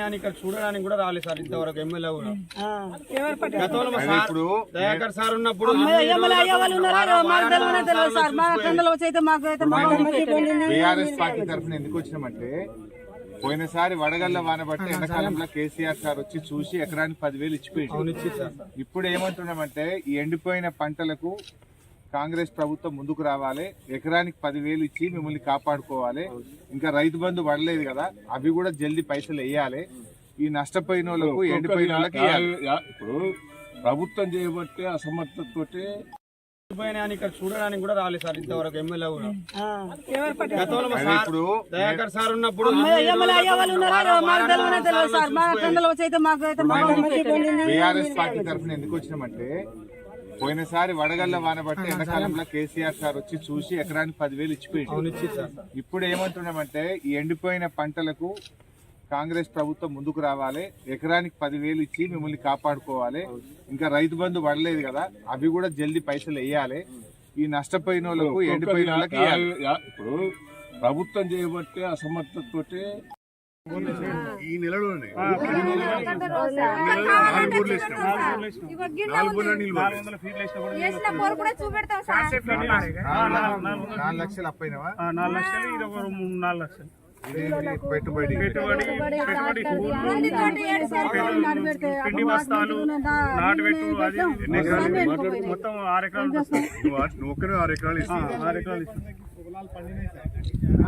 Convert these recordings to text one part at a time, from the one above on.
అని ఇక్కడ చూడడానికి కూడా రాలేదు సార్ ఇంతవరకు ఎమ్మెల్యే కూడా. గతంలో మా సార్ ఇప్పుడు దయాకర్ సార్ ఉన్నప్పుడు బీఆర్ఎస్ పార్టీ తరఫున ఎందుకు వచ్చినామంటే పోయినసారి వడగల్ల వాన బట్టి ఎండాకాలంలో కేసీఆర్ సార్ వచ్చి చూసి ఎకరానికి పదివేలు ఇచ్చిపోయింది ఇప్పుడు ఏమంటున్నామంటే ఈ ఎండిపోయిన పంటలకు కాంగ్రెస్ ప్రభుత్వం ముందుకు రావాలి. ఎకరానికి పదివేలు ఇచ్చి మిమ్మల్ని కాపాడుకోవాలి. ఇంకా రైతు బంధు పడలేదు కదా అవి కూడా జల్దీ పైసలు వేయాలి. ఈ నష్టపోయిన వాళ్ళకు ఎండిపోయిన వాళ్ళకి. ఇప్పుడు ప్రభుత్వం చేయబట్టి అని ఇక్కడ చూడడానికి కూడా రాలేదు సార్ ఇంతవరకు ఎమ్మెల్యే కూడా. ఇప్పుడు దయాకర్ సార్ ఉన్నప్పుడు బీఆర్ఎస్ పార్టీ తరఫున ఎందుకు వచ్చినామంటే పోయినసారి వడగల్ల వాన బట్టి ఎండాకాలంలో కేసీఆర్ సార్ వచ్చి చూసి ఎకరానికి పదివేలు ఇచ్చిపోయింది ఇప్పుడు ఏమంటున్నామంటే ఈ ఎండిపోయిన పంటలకు కాంగ్రెస్ ప్రభుత్వం ముందుకు రావాలి ఎకరానికి పదివేలు ఇచ్చి మిమ్మల్ని కాపాడుకోవాలి. ఇంకా రైతు బంధు పడలేదు కదా అవి కూడా జల్దీ పైసలు వేయాలి. ఈ నష్టపోయిన వాళ్ళకు ఎండిపోయిన వాళ్ళకి. ఇప్పుడు ప్రభుత్వం చేయబట్టి అసమర్థతతోటి ఈ నెలలోనే. నాలుగు లక్షలు అప్పైనవా నాలుగు లక్షలు ఇది ఒక మూడు నాలుగు లక్షలు. ఇదేంటి పెట్టుబడి. పిండి బస్తాలు నాటు పెట్టు అది మొత్తం ఆరు ఎకరాలు నువ్వు ఒక్కరే ఆరు ఎకరాలు ఇస్తావు ఆరు ఎకరాలు ఇస్తుంది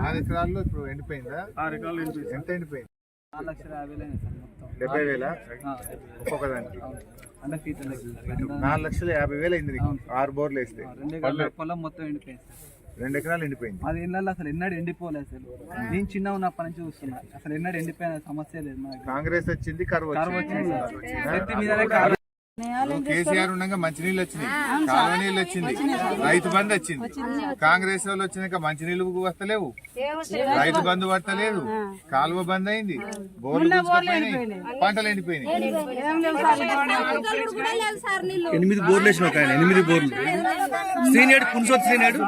ఆరు ఎకరాల్లో ఇప్పుడు ఎండిపోయిందా? ఆరు ఎకరాలు ఇంటి ఎంత ఎండిపోయింది? నాలుగు లక్షల యాభై వేలు అయింది సార్ మొత్తం. డెబ్బై వేల? ఆ, ఒక్కొక్క దానికి. నాలుగు లక్షల యాభై వేలు అయింది నీకు. ఆరు బోర్లు వేస్తే. రెండు ఎకరాల పొలం మొత్తం ఎండిపోయింది సార్. రెండు ఎకరాలు ఎండిపోయింది. అది ఇళ్ళల్లో అసలు ఎన్నడూ ఎండిపోలేదు అసలు? నేను చిన్న ఉన్నప్పటి నుంచి చూస్తున్నా. అసలు ఎన్నడూ ఎండిపోయిన సమస్య లేదు మా దగ్గర. కాంగ్రెస్ వచ్చింది కరువు కరువు వచ్చింది వచ్చింది? కరువు. నువ్వు కేసీఆర్ ఉండగా మంచినీళ్ళు వచ్చినాయి. కాలువ నీళ్ళు వచ్చింది. రైతు బంధు వచ్చింది. కాంగ్రెస్ వాళ్ళు వచ్చినాక మంచినీళ్ళు వస్తలేవు. రైతు బంధు పడతలేదు. కాలువ బంద్ అయింది. బోర్లు పంటలు ఎండిపోయినాయి. ఎనిమిది బోర్లు వేసిన ఒక ఆయన ఎనిమిది బోర్లు. శ్రీనేడు పురుషోత్ శ్రీనేడు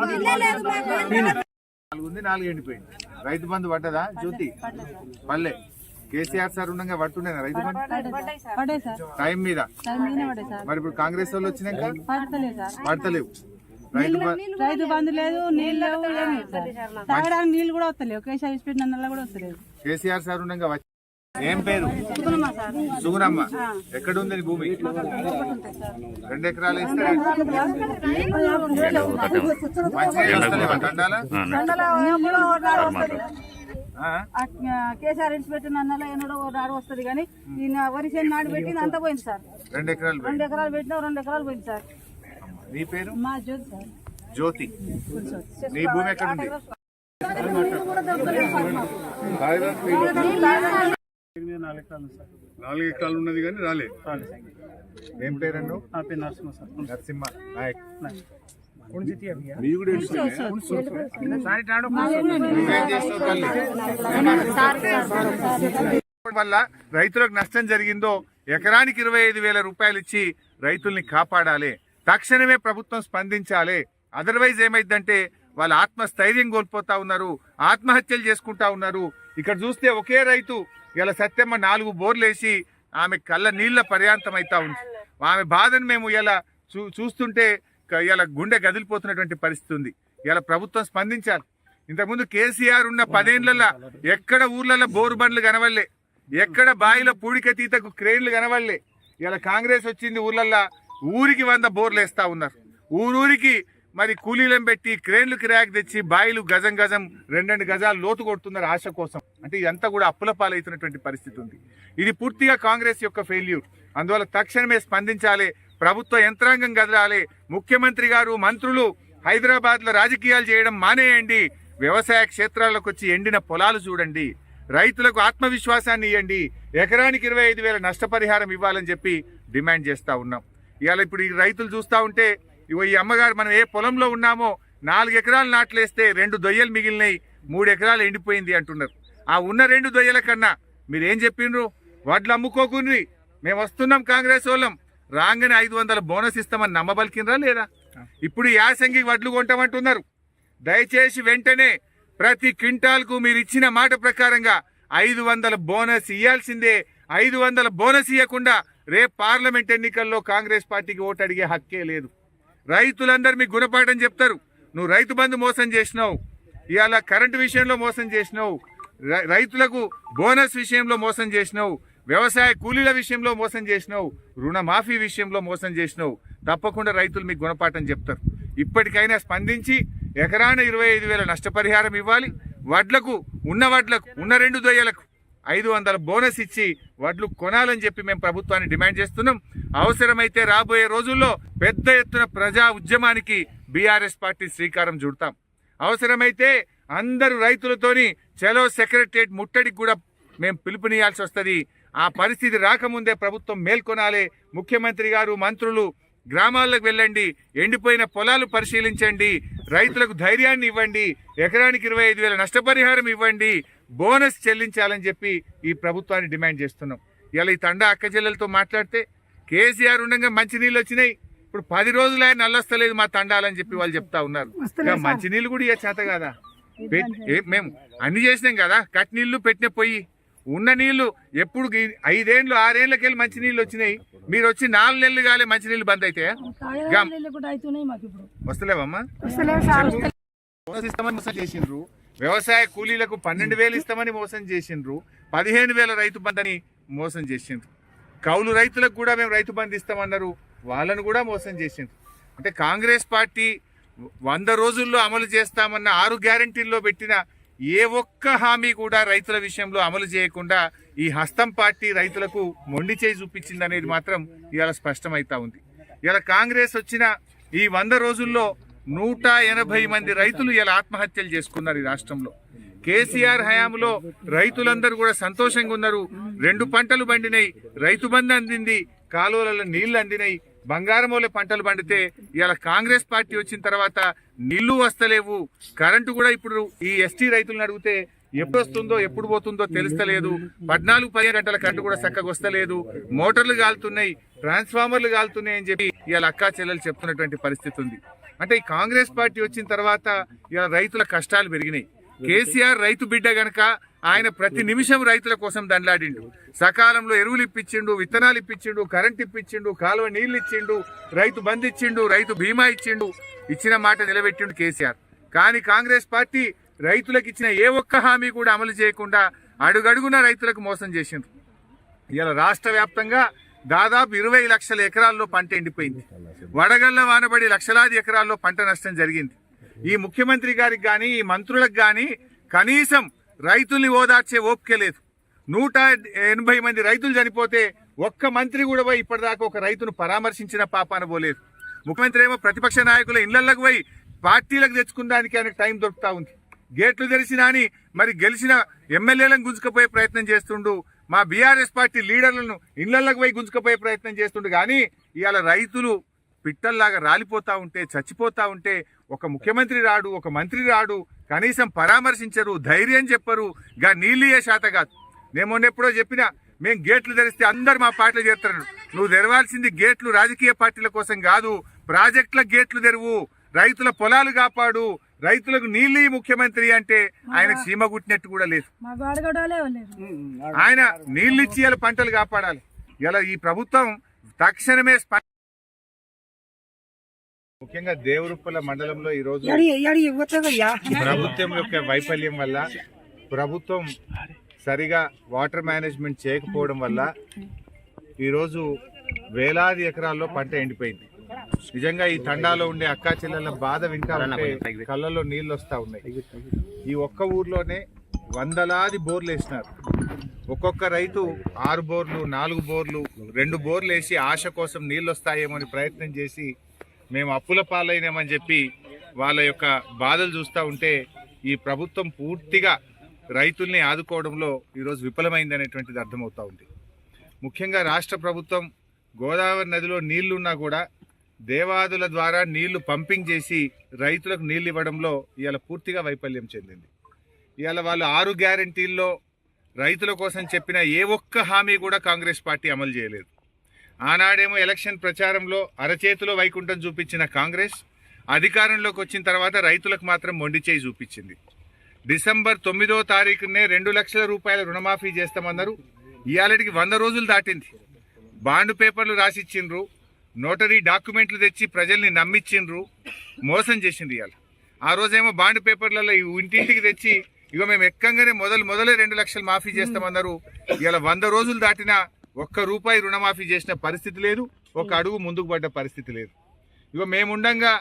నాలుగు ఉంది నాలుగు ఎండిపోయింది. రైతు బంధు పడ్డదా? జ్యోతి పల్లె. కేసీఆర్ సార్ ఉండగా పడుతుండేనా రైతు టైం మీద? మరి ఇప్పుడు కాంగ్రెస్ వాళ్ళు వచ్చినాక? పడతలేవు. రైతు బంధు లేదు నీళ్ళు. తాగడానికి నీళ్ళు కూడా వస్తలేవు. ఇచ్చిపెట్టిన నల్ల కూడా వస్తలేదు. కేసీఆర్ సార్ ఉండగా వచ్చి ఏం పేరు? సుగుణమ్మ ఎక్కడ ఉంది నీ భూమి? రెండు ఎకరాలు ఇస్తే మంచినీళ్ళు వస్తలేవా? కేసీఆర్ ఇచ్చిపెట్టిన నల్ల ఎన్నడో ఓ నాడు వస్తుంది కానీ ఈయన వరి చేను నాడు పెట్టింది అంతా పోయింది సార్. రెండు ఎకరాలు. రెండు ఎకరాలు పెట్టినా రెండు ఎకరాలు పోయింది సార్. నీ పేరు? మా జ్యోతి సార్. జ్యోతి. నీ భూమి ఎక్కడ ఉంది? నాలుగు ఎకరాలు సార్ నాలుగు ఎకరాలు ఉన్నది కానీ రాలే చాలు సార్. ఏం పేరు నరసింహ సార్. నరసింహ. నాయక్. వల్ల రైతులకు నష్టం జరిగిందో ఎకరానికి ఇరవై ఐదు వేల రూపాయలు ఇచ్చి రైతుల్ని కాపాడాలి. తక్షణమే ప్రభుత్వం స్పందించాలి. అదర్వైజ్ ఏమైందంటే వాళ్ళ ఆత్మస్థైర్యం కోల్పోతా ఉన్నారు ఆత్మహత్యలు చేసుకుంటా ఉన్నారు. ఇక్కడ చూస్తే ఒకే రైతు ఇలా సత్యమ్మ నాలుగు బోర్లేసి ఆమె కళ్ళ నీళ్ళ పర్యాంతం అవుతా ఉంది. ఆమె బాధను మేము ఇలా చూ చూస్తుంటే ఇలా గుండె గదిలిపోతున్నటువంటి పరిస్థితి ఉంది. ఇలా ప్రభుత్వం స్పందించాలి. ఇంతకుముందు కేసీఆర్ ఉన్న పదేళ్ళలో ఎక్కడ ఊర్లలో బోరు బండ్లు కనవల్లే ఎక్కడ బాయిల పూడిక తీతకు క్రేన్లు కనవల్లే ఇలా కాంగ్రెస్ వచ్చింది ఊర్లల్లో ఊరికి వంద బోర్లు వేస్తా ఉన్నారు. ఊరూరికి మరి కూలీలను పెట్టి క్రేన్లు కిరాకి తెచ్చి బాయిలు గజం గజం రెండు గజాలు లోతు కొడుతున్నారు ఆశ కోసం. అంటే ఇదంతా కూడా అప్పుల పాలవుతున్నటువంటి పరిస్థితి ఉంది. ఇది పూర్తిగా కాంగ్రెస్ యొక్క ఫెయిల్యూర్ అందువల్ల తక్షణమే స్పందించాలి. ప్రభుత్వ యంత్రాంగం కదలాలి. ముఖ్యమంత్రి గారు మంత్రులు హైదరాబాద్లో రాజకీయాలు చేయడం మానేయండి. వ్యవసాయ క్షేత్రాలకు వచ్చి ఎండిన పొలాలు చూడండి. రైతులకు ఆత్మవిశ్వాసాన్ని ఇవ్వండి ఎకరానికి ఇరవై ఐదు వేల నష్టపరిహారం ఇవ్వాలని చెప్పి డిమాండ్ చేస్తా ఉన్నాం. ఇవాళ ఇప్పుడు ఈ రైతులు చూస్తా ఉంటే ఇవో ఈ అమ్మగారు మనం ఏ పొలంలో ఉన్నామో నాలుగు ఎకరాలు నాట్లేస్తే రెండు దొయ్యలు మిగిలినాయి మూడు ఎకరాలు ఎండిపోయింది అంటున్నారు. ఆ ఉన్న రెండు దొయ్యల కన్నా మీరేం చెప్పిండ్రు వడ్లు అమ్ముకోకుండ్రి మేము వస్తున్నాం కాంగ్రెస్ వాళ్ళం. రాగానే ఐదు వందల బోనస్ ఇస్తామని నమ్మబలికినరా లేదా? ఇప్పుడు యాసంగి వడ్లు కొంటామంటున్నారు. దయచేసి వెంటనే ప్రతి క్వింటాల్కు మీరు ఇచ్చిన మాట ప్రకారంగా ఐదు వందల బోనస్ ఇవ్వాల్సిందే ఐదు వందల బోనస్ ఇవ్వకుండా రేపు పార్లమెంట్ ఎన్నికల్లో కాంగ్రెస్ పార్టీకి ఓటు అడిగే హక్కే లేదు. రైతులందరూ మీకు గుణపాఠం చెప్తారు. నువ్వు రైతు బంధు మోసం చేసినావు. ఇవాళ కరెంటు విషయంలో మోసం చేసినావు. రైతులకు బోనస్ విషయంలో మోసం చేసినావు. వ్యవసాయ కూలీల విషయంలో మోసం చేసినావు రుణమాఫీ విషయంలో మోసం చేసినావు. తప్పకుండా రైతులు మీకు గుణపాఠం చెప్తారు. ఇప్పటికైనా స్పందించి ఎకరాన ఇరవై ఐదు వేల నష్టపరిహారం ఇవ్వాలి. వడ్లకు ఉన్న వడ్లకు ఉన్న రెండు దొయ్యలకు ఐదు వందల బోనస్ ఇచ్చి వడ్లు కొనాలని చెప్పి మేము ప్రభుత్వాన్ని డిమాండ్ చేస్తున్నాం. అవసరమైతే రాబోయే రోజుల్లో పెద్ద ఎత్తున ప్రజా ఉద్యమానికి బీఆర్ఎస్ పార్టీ శ్రీకారం చుడతాం. అవసరమైతే అందరు రైతులతోని చలో సెక్రటరియట్ ముట్టడికి కూడా మేము పిలుపునియాల్సి వస్తుంది ఆ పరిస్థితి రాకముందే ప్రభుత్వం మేల్కొనాలి. ముఖ్యమంత్రి గారు మంత్రులు గ్రామాలకు వెళ్ళండి. ఎండిపోయిన పొలాలు పరిశీలించండి. రైతులకు ధైర్యాన్ని ఇవ్వండి. ఎకరానికి ఇరవై ఐదు వేల నష్టపరిహారం ఇవ్వండి. బోనస్ చెల్లించాలని చెప్పి ఈ ప్రభుత్వాన్ని డిమాండ్ చేస్తున్నాం. ఇలా ఈ తండా అక్క చెల్లెలతో మాట్లాడితే కేసీఆర్ ఉండగా మంచినీళ్ళు వచ్చినాయి. ఇప్పుడు పది రోజులు ఆయన నల్లొస్తలేదు మా తండాలని చెప్పి వాళ్ళు చెప్తా ఉన్నారు. ఇక మంచినీళ్ళు కూడా ఇక చేత కదా మేము అన్ని చేసినాం కదా. కట్ నీళ్ళు పెట్టిన పొయ్యి. ఉన్న నీళ్ళు ఎప్పుడు గి- ఐదేండ్లు ఆరేళ్ళకెళ్ళి మంచి నీళ్ళు వచ్చినాయి. మీరు వచ్చి నాలుగు నెలలు కాలే మంచి నీళ్ళు బంద్ అయితే. వస్తలేవమ్మా? మోసం చేసిండ్రు. వ్యవసాయ కూలీలకు పన్నెండు వేలు ఇస్తామని మోసం చేసిండ్రు. పదిహేను వేల రైతు బంధని మోసం చేసిండ్రు. కౌలు రైతులకు కూడా మేము రైతు బంధు ఇస్తామన్నారు. వాళ్ళను కూడా మోసం చేసిండ్రు. అంటే కాంగ్రెస్ పార్టీ వంద రోజుల్లో అమలు చేస్తామన్న ఆరు గ్యారంటీల్లో పెట్టిన ఏ ఒక్క హామీ కూడా రైతుల విషయంలో అమలు చేయకుండా ఈ హస్తం పార్టీ రైతులకు మొండి చేయి చూపించింది అనేది మాత్రం ఇవాళ స్పష్టమైతా ఉంది. ఇవాళ కాంగ్రెస్ వచ్చిన ఈ వంద రోజుల్లో నూట ఎనభై మంది రైతులు ఇలా ఆత్మహత్యలు చేసుకున్నారు ఈ రాష్ట్రంలో. కేసీఆర్ హయాంలో రైతులందరూ కూడా సంతోషంగా ఉన్నారు. రెండు పంటలు పండినాయి. రైతు బంధు అందింది. కాలువలలో నీళ్ళు అందినాయి. బంగారమూల పంటలు పండితే ఇలా కాంగ్రెస్ పార్టీ వచ్చిన తర్వాత నీళ్ళు వస్తలేవు. కరెంటు కూడా ఇప్పుడు ఈ ఎస్టీ రైతులను అడిగితే ఎప్పుడు వస్తుందో ఎప్పుడు పోతుందో తెలుస్తలేదు. పద్నాలుగు పదిహేను గంటల కరెంటు కూడా చక్కగా వస్తలేదు. మోటార్లు కాలుతున్నాయి ట్రాన్స్ఫార్మర్లు కాలుతున్నాయి అని చెప్పి ఇవాళ అక్కా చెల్లెలు చెప్తున్నటువంటి పరిస్థితి ఉంది. అంటే ఈ కాంగ్రెస్ పార్టీ వచ్చిన తర్వాత ఇవాళ రైతుల కష్టాలు పెరిగినాయి. కేసీఆర్ రైతు బిడ్డ గనక ఆయన ప్రతి నిమిషం రైతుల కోసం దండలాడిండు సకాలంలో ఎరువులు ఇప్పించిండు విత్తనాలు ఇప్పించిండు కరెంట్ ఇప్పించిండు కాలువ నీళ్ళు ఇచ్చిండు రైతు బంద్ ఇచ్చిండు రైతు బీమా ఇచ్చిండు ఇచ్చిన మాట నిలబెట్టిండు కేసీఆర్. కానీ కాంగ్రెస్ పార్టీ రైతులకు ఇచ్చిన ఏ ఒక్క హామీ కూడా అమలు చేయకుండా అడుగడుగున రైతులకు మోసం చేసిండ్రు. ఇలా రాష్ట్ర వ్యాప్తంగా దాదాపు ఇరవై లక్షల ఎకరాల్లో పంట ఎండిపోయింది. వడగళ్ళ వానబడి లక్షలాది ఎకరాల్లో పంట నష్టం జరిగింది. ఈ ముఖ్యమంత్రి గారికి కానీ ఈ మంత్రులకు కానీ కనీసం రైతుల్ని ఓదార్చే ఓపిక లేదు. నూట ఎనభై మంది రైతులు చనిపోతే ఒక్క మంత్రి కూడా పోయి ఇప్పటిదాకా ఒక రైతును పరామర్శించిన పాపాన పోలేదు ముఖ్యమంత్రి ఏమో ప్రతిపక్ష నాయకుల ఇళ్ళకు పోయి పార్టీలకు తెచ్చుకున్నానికి ఆయనకు టైం దొరుకుతూ ఉంది. గేట్లు తెరిచినా అని మరి గెలిచిన ఎమ్మెల్యేలను గుంజుకపోయే ప్రయత్నం చేస్తుండు. మా బీఆర్ఎస్ పార్టీ లీడర్లను ఇళ్ళకు పోయి గుంజుకపోయే ప్రయత్నం చేస్తుండు. కానీ ఇవాళ రైతులు పిట్టల్లాగా రాలిపోతూ ఉంటే చచ్చిపోతూ ఉంటే ఒక ముఖ్యమంత్రి రాడు ఒక మంత్రి రాడు కనీసం పరామర్శించరు ధైర్యం చెప్పరు. గా నీళ్ళియే శాత కాదు. నేను మొన్న ఎప్పుడో చెప్పినా మేము గేట్లు తెరిస్తే అందరు మా పార్టీలు చేస్తారు నువ్వు తెరవాల్సింది గేట్లు రాజకీయ పార్టీల కోసం కాదు ప్రాజెక్టుల గేట్లు తెరువు. రైతుల పొలాలు కాపాడు. రైతులకు నీళ్ళు ఇయ్యి ముఖ్యమంత్రి అంటే ఆయన సీమ గుట్టినట్టు కూడా లేదు. ఆయన నీళ్ళు ఇచ్చి పంటలు కాపాడాలి. ఇలా ఈ ప్రభుత్వం తక్షణమే స్ప- ముఖ్యంగా దేవరుప్పల మండలంలో ఈ రోజు ప్రభుత్వం యొక్క వైఫల్యం వల్ల ప్రభుత్వం సరిగా వాటర్ మేనేజ్మెంట్ చేయకపోవడం వల్ల ఈరోజు వేలాది ఎకరాల్లో పంట ఎండిపోయింది. నిజంగా ఈ తండాలో ఉండే అక్కా చెల్లెల బాధ వింటా ఉంటే కళ్ళల్లో నీళ్ళు వస్తా ఉన్నాయి. ఈ ఒక్క ఊర్లోనే వందలాది బోర్లు వేసినారు. ఒక్కొక్క రైతు ఆరు బోర్లు నాలుగు బోర్లు రెండు బోర్లు వేసి ఆశ కోసం నీళ్ళు వస్తాయేమో అని ప్రయత్నం చేసి మేము అప్పుల పాలైనామని చెప్పి వాళ్ళ యొక్క బాధలు చూస్తూ ఉంటే ఈ ప్రభుత్వం పూర్తిగా రైతుల్ని ఆదుకోవడంలో ఈరోజు విఫలమైంది అనేటువంటిది అర్థమవుతూ ఉంది. ముఖ్యంగా రాష్ట్ర ప్రభుత్వం గోదావరి నదిలో నీళ్ళున్నా కూడా దేవాదుల ద్వారా నీళ్ళు పంపింగ్ చేసి రైతులకు నీళ్ళు ఇవ్వడంలో ఇవాళ పూర్తిగా వైఫల్యం చెందింది. ఇవాళ వాళ్ళు ఆరు గ్యారంటీల్లో రైతుల కోసం చెప్పిన ఏ ఒక్క హామీ కూడా కాంగ్రెస్ పార్టీ అమలు చేయలేదు. ఆనాడేమో ఎలక్షన్ ప్రచారంలో అరచేతిలో వైకుంఠం చూపించిన కాంగ్రెస్ అధికారంలోకి వచ్చిన తర్వాత రైతులకు మాత్రం మొండిచేయి చూపించింది. డిసెంబర్ తొమ్మిదో తారీఖునే రెండు లక్షల రూపాయల రుణమాఫీ చేస్తామన్నారు. ఇవాళకి వంద రోజులు దాటింది. బాండ్ పేపర్లు రాసిచ్చిండ్రు. నోటరీ డాక్యుమెంట్లు తెచ్చి ప్రజల్ని నమ్మిచ్చిండ్రు. మోసం చేసింది ఇవాళ ఆ రోజేమో బాండ్ పేపర్లలో ఈ ఇంటింటికి తెచ్చి ఇక మేము ఎక్కంగానే మొదలు మొదలే రెండు లక్షలు మాఫీ చేస్తామన్నారు. ఇవాళ వంద రోజులు దాటినా ఒక్క రూపాయి రుణమాఫీ చేసిన పరిస్థితి లేదు ఒక అడుగు ముందుకు పడ్డ పరిస్థితి లేదు. ఇగో మేముండంగా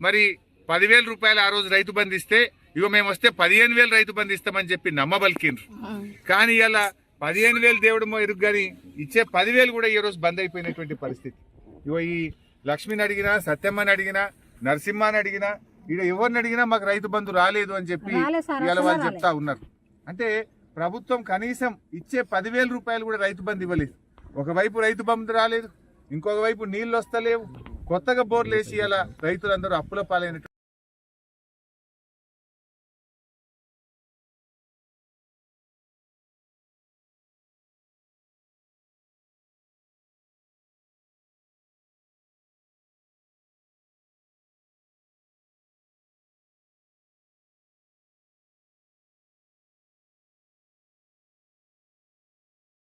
మరి పదివేల రూపాయలు ఆ రోజు రైతు బంధు ఇస్తే ఇగో మేము వస్తే పదిహేను వేలు రైతు బంధు ఇస్తామని చెప్పి నమ్మబలికిండ్రు. కానీ ఇలా పదిహేను వేలు దేవుడు ఎరుగు కానీ ఇచ్చే పదివేలు కూడా ఈ రోజు బంద్ అయిపోయినటువంటి పరిస్థితి. ఇగో ఈ లక్ష్మిని అడిగినా సత్యమ్మని అడిగినా నరసింహని అడిగినా ఈడ ఎవరిని అడిగినా మాకు రైతు బంధు రాలేదు అని చెప్పి ఇవాళ వాళ్ళు చెప్తా ఉన్నారు. అంటే ప్రభుత్వం కనీసం ఇచ్చే పదివేల రూపాయలు కూడా రైతు బంధు ఇవ్వలేదు. ఒకవైపు రైతు బంధు రాలేదు ఇంకొక వైపు నీళ్ళు వస్తలేవు. కొత్తగా బోర్లు వేసి ఇలా రైతులందరూ అప్పుల పాలైనట్టు